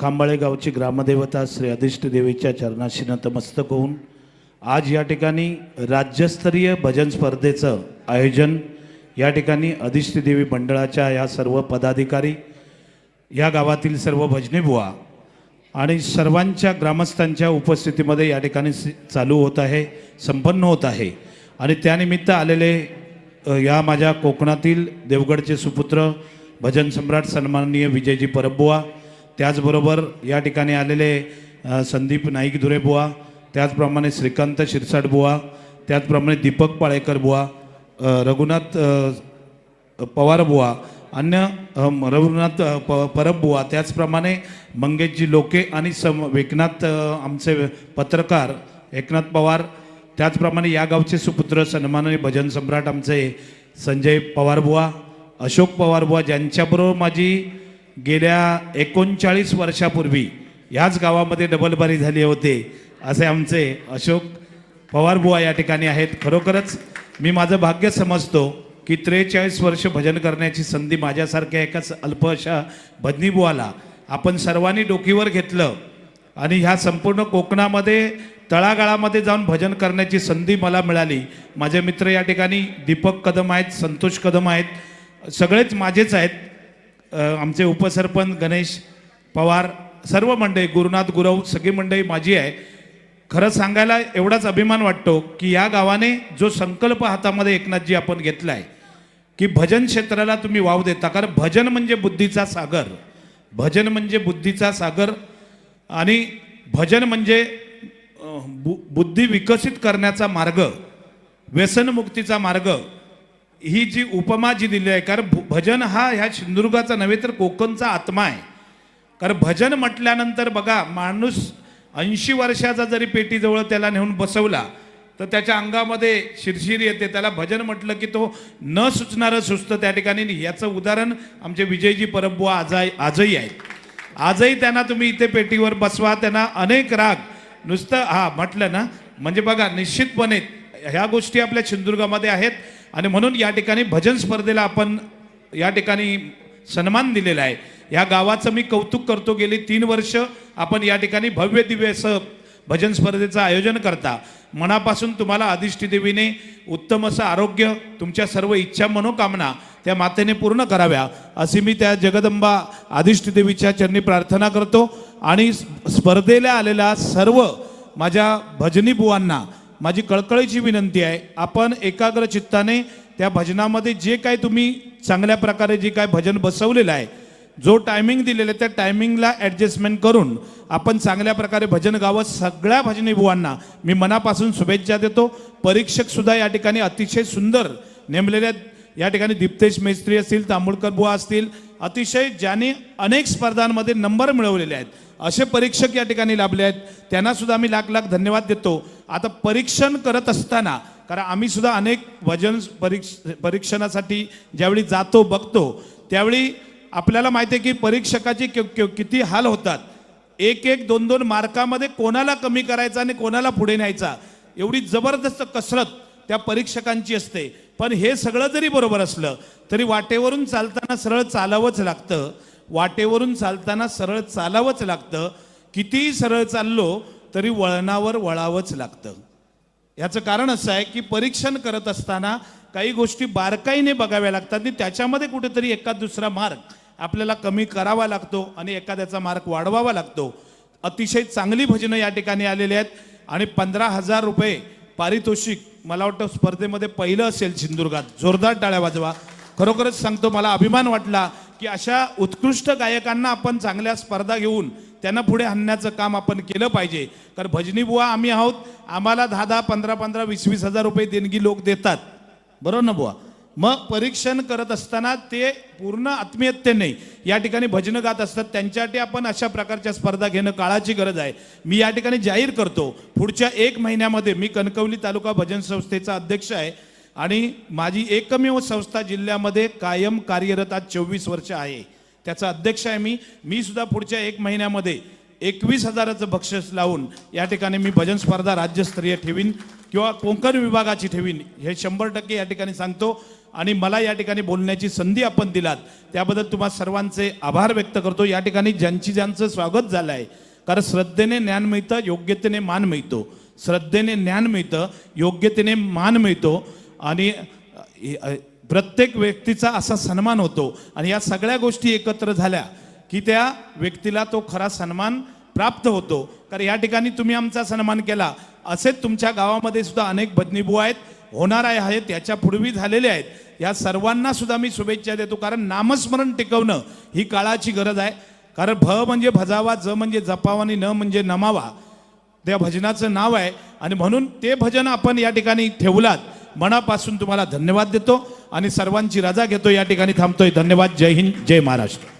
खांबाळे गावची ग्रामदेवता श्री अधिष्ट देवीच्या चरणाशी नतमस्तक होऊन आज या ठिकाणी राज्यस्तरीय भजन स्पर्धेचं आयोजन या ठिकाणी अधिष्ट देवी मंडळाच्या या सर्व पदाधिकारी या गावातील सर्व भजनी बुवा आणि सर्वांच्या ग्रामस्थांच्या उपस्थितीमध्ये या ठिकाणी चालू होत आहे संपन्न होत आहे. आणि त्यानिमित्त आलेले या माझ्या कोकणातील देवगडचे सुपुत्र भजन सम्राट सन्माननीय विजयजी परबुवा त्याचबरोबर या ठिकाणी आलेले संदीप नाईक धुरेबुवा त्याचप्रमाणे श्रीकांत शिरसाट बुवा त्याचप्रमाणे दीपक पाळेकर बुवा रघुनाथ पवार बुवा अन्य रघुनाथ प परब बुवा त्याचप्रमाणे मंगेशजी लोके आणि सम एकनाथ आमचे पत्रकार एकनाथ पवार त्याचप्रमाणे या गावचे सुपुत्र सन्माननीय भजन सम्राट आमचे संजय पवार बुवा अशोक पवार बुवा ज्यांच्याबरोबर माझी गेल्या एकोणचाळीस वर्षापूर्वी ह्याच गावामध्ये डबलबारी झाली होते असे आमचे अशोक पवारबुवा या ठिकाणी आहेत. खरोखरच मी माझं भाग्य समजतो की त्रेचाळीस वर्ष भजन करण्याची संधी माझ्यासारख्या एकाच अल्प अशा बदनीबुवाला आपण सर्वांनी डोकीवर घेतलं आणि ह्या संपूर्ण कोकणामध्ये तळागाळामध्ये जाऊन भजन करण्याची संधी मला मिळाली. माझे मित्र या ठिकाणी दीपक कदम आहेत संतोष कदम आहेत सगळेच माझेच आहेत. आमचे उपसरपंच गणेश पवार सर्व मंडळी गुरुनाथ गुरव सगळी मंडळी माझी आहे. खरं सांगायला एवढाच अभिमान वाटतो की या गावाने जो संकल्प हातामध्ये एकनाथजी आपण घेतला आहे की भजन क्षेत्राला तुम्ही वाव देता. कारण भजन म्हणजे बुद्धीचा सागर. भजन म्हणजे बुद्धीचा सागर आणि भजन म्हणजे बु बुद्धी विकसित करण्याचा मार्ग व्यसनमुक्तीचा मार्ग. ही जी उपमा जी दिली आहे कारण भु- भजन हा ह्या सिंधुदुर्गाचा नव्हे तर कोकणचा आत्मा आहे. कारण भजन म्हटल्यानंतर बघा माणूस ऐंशी वर्षाचा जरी पेटीजवळ त्याला नेऊन बसवला तर त्याच्या अंगामध्ये शिरशिर येते. त्याला भजन म्हटलं की तो न सुचणारं सुचतं त्या ठिकाणी. याचं उदाहरण आमचे विजयजी परबुवा आजा आजही आहेत. आजही त्यांना तुम्ही इथे पेटीवर बसवा त्यांना अनेक राग. नुसतं हा म्हटलं ना म्हणजे बघा निश्चितपणे ह्या गोष्टी आपल्या सिंधुदुर्गामध्ये आहेत. आणि म्हणून या ठिकाणी भजन स्पर्धेला आपण या ठिकाणी सन्मान दिलेला आहे. या गावाचं मी कौतुक करतो गेली तीन वर्ष आपण या ठिकाणी भव्य दिव्य असं भजन स्पर्धेचं आयोजन करता. मनापासून तुम्हाला अधिष्ठी देवीने उत्तम असं आरोग्य तुमच्या सर्व इच्छा मनोकामना त्या मातेने पूर्ण कराव्या अशी मी त्या जगदंबा अधिष्ठी देवीच्या चरणी प्रार्थना करतो. आणि स्पर्धेला आलेल्या सर्व माझ्या भजनी बुवांना माझी कळकळीची विनंती आहे आपण एकाग्र चित्ताने त्या भजनामध्ये जे काय तुम्ही चांगल्या प्रकारे जे काय भजन बसवलेलं आहे जो टायमिंग दिलेला आहे त्या टायमिंगला ॲडजस्टमेंट करून आपण चांगल्या प्रकारे भजन गावं सगळ्या भजनी बुवांना मी मनापासून शुभेच्छा देतो. परीक्षकसुद्धा या ठिकाणी अतिशय सुंदर नेमलेल्या या ठिकाणी दीप्तेश मेस्त्री असतील तांबुळकर बुवा असतील अतिशय ज्यांनी अनेक स्पर्धांमध्ये नंबर मिळवलेले आहेत. असे परीक्षक या ठिकाणी लाभले आहेत. त्यांना सुद्धा आम्ही लाख लाख धन्यवाद देतो. आता परीक्षण करत असताना कारण आम्ही सुद्धा अनेक वजन परीक्ष परीक्षणासाठी ज्यावेळी जातो बघतो त्यावेळी आपल्याला माहिती आहे की परीक्षकाचे कि- कि- किती हाल होतात. एक एक दोन दोन मार्कामध्ये कोणाला कमी करायचा आणि कोणाला पुढे न्यायचा? एवढी जबरदस्त कसरत त्या परीक्षकांची असते. पण हे सगळं जरी बरोबर असलं तरी वाटेवरून चालताना सरळ चालावंच लागतं. वाटेवरून चालताना सरळ चालावंच लागतं. कितीही सरळ चाललो तरी वळणावर वळावंच लागतं. याचं कारण असं आहे की परीक्षण करत असताना काही गोष्टी बारकाईने बघाव्या लागतात आणि त्याच्यामध्ये कुठेतरी एखाद दुसरा मार्क आपल्याला कमी करावा लागतो आणि एखाद्याचा मार्क वाढवावा लागतो. अतिशय चांगली भजनं या ठिकाणी आलेली आहेत आणि पंधरा हजार रुपये पारितोषिक मला वाटतं स्पर्धेमध्ये पहिलं असेल सिंधुदुर्गात. जोरदार टाळ्या वाजवा. खरोखरच सांगतो मला अभिमान वाटला की अशा उत्कृष्ट गायकांना आपण चांगल्या स्पर्धा घेऊन त्यांना पुढे आणण्याचं काम आपण केलं पाहिजे. कारण भजनी बुवा आम्ही आहोत. आम्हाला दहा दहा पंधरा पंधरा वीस वीस हजार रुपये देणगी लोक देतात. बरोबर ना बुवा? मग परीक्षण करत असताना ते पूर्ण आत्मीयतेने या ठिकाणी भजनं गात असतात. त्यांच्यासाठी आपण अशा प्रकारच्या स्पर्धा घेणं काळाची गरज आहे. मी या ठिकाणी जाहीर करतो पुढच्या एक महिन्यामध्ये मी कणकवली तालुका भजन संस्थेचा अध्यक्ष आहे आणि माझी एकमेव संस्था जिल्ह्यामध्ये कायम कार्यरत आज चोवीस वर्ष आहे. त्याचा अध्यक्ष आहे मी. मी सुद्धा पुढच्या एक महिन्यामध्ये एकवीस हजाराचं बक्षीस लावून या ठिकाणी मी भजन स्पर्धा राज्यस्तरीय ठेवीन किंवा कोकण विभागाची ठेवीन हे शंभर टक्के या ठिकाणी सांगतो. आणि मला या ठिकाणी बोलण्याची संधी आपण दिलात त्याबद्दल तुम्हा सर्वांचे आभार व्यक्त करतो. या ठिकाणी ज्यांची ज्यांचं स्वागत झालं आहे कारण श्रद्धेने ज्ञान मिळतं योग्यतेने मान मिळतो. श्रद्धेने ज्ञान मिळतं योग्यतेने मान मिळतो. आणि प्रत्येक व्यक्तीचा असा सन्मान होतो. आणि या सगळ्या गोष्टी एकत्र झाल्या की त्या व्यक्तीला तो खरा सन्मान प्राप्त होतो. कारण या ठिकाणी तुम्ही आमचा सन्मान केला. असेच तुमच्या गावामध्ये सुद्धा अनेक भजनीभू आहेत. होणार आहे आहेत याच्या पूर्वी झालेले आहेत. या सर्वांना सुद्धा मी शुभेच्छा देतो. कारण नामस्मरण टिकवणं ही काळाची गरज आहे. कारण भ म्हणजे भजावा ज म्हणजे जपावा आणि न म्हणजे नमावा. त्या भजनाचं नाव आहे. आणि म्हणून ते भजन आपण या ठिकाणी ठेवलात. मनापासून तुम्हाला धन्यवाद देतो. आणि सर्वांची रजा घेतो. या ठिकाणी थांबतोय. धन्यवाद. जय हिंद. जय महाराष्ट्र.